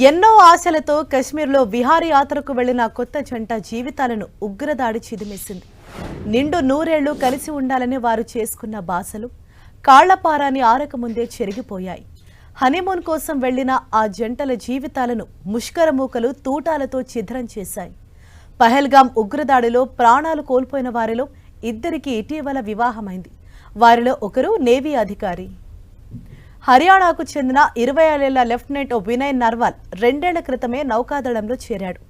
ఎన్నో ఆశలతో కశ్మీర్లో విహారయాత్రకు వెళ్ళిన కొత్త జంట జీవితాలను ఉగ్రదాడి చిదిమేసింది. నిండు నూరేళ్ళు కలిసి ఉండాలని వారు చేసుకున్న బాసలు కాళ్ళపారాన్ని ఆరకముందే చెరిగిపోయాయి. హనీమూన్ కోసం వెళ్ళిన ఆ జంటల జీవితాలను ముష్కరమూకలు తూటాలతో ఛిద్రం చేశాయి. పహల్గాం ఉగ్రదాడిలో ప్రాణాలు కోల్పోయిన వారిలో ఇద్దరికి ఇటీవల వివాహమైంది. వారిలో ఒకరు నేవీ అధికారి. హర్యానాకు చెందిన ఇరవై ఏళ్ళ లెఫ్టినెంట్ వినయ్ నర్వాల్ రెండేళ్ళ క్రితమే నౌకాదళంలో చేరాడు.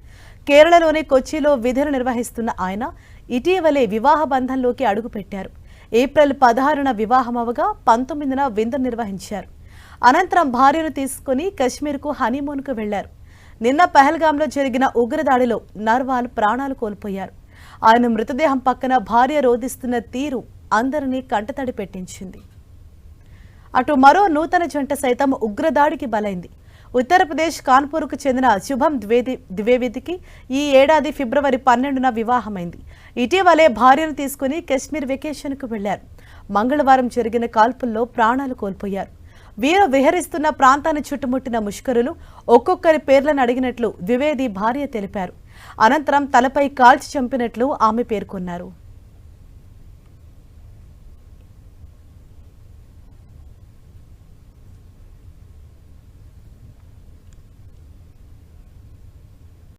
కేరళలోని కొచ్చిలో విధులు నిర్వహిస్తున్న ఆయన ఇటీవలే వివాహ బంధంలోకి అడుగుపెట్టారు. ఏప్రిల్ పదహారున వివాహమవగా పంతొమ్మిదిన విందు నిర్వహించారు. అనంతరం భార్యను తీసుకుని కశ్మీర్కు హనీమూన్కు వెళ్ళారు. నిన్న పహల్గాంలో జరిగిన ఉగ్రదాడిలో నర్వాల్ ప్రాణాలు కోల్పోయారు. ఆయన మృతదేహం పక్కన భార్య రోధిస్తున్న తీరు అందరినీ కంటతడి పెట్టించింది. అటు మరో నూతన జంట సైతం ఉగ్రదాడికి బలైంది. ఉత్తరప్రదేశ్ కాన్పూర్కు చెందిన శుభం ద్వేది ద్వివేదికి ఈ ఏడాది ఫిబ్రవరి పన్నెండున వివాహమైంది. ఇటీవలే భార్యను తీసుకుని కశ్మీర్ వెకేషన్కు వెళ్ళారు మంగళవారం జరిగిన కాల్పుల్లో ప్రాణాలు కోల్పోయారు. వీరు విహరిస్తున్న ప్రాంతాన్ని చుట్టుముట్టిన ముష్కరులు ఒక్కొక్కరి పేర్లను అడిగినట్లు ద్వివేది భార్య తెలిపారు. అనంతరం తలపై కాల్చి చంపినట్లు ఆమె పేర్కొన్నారు.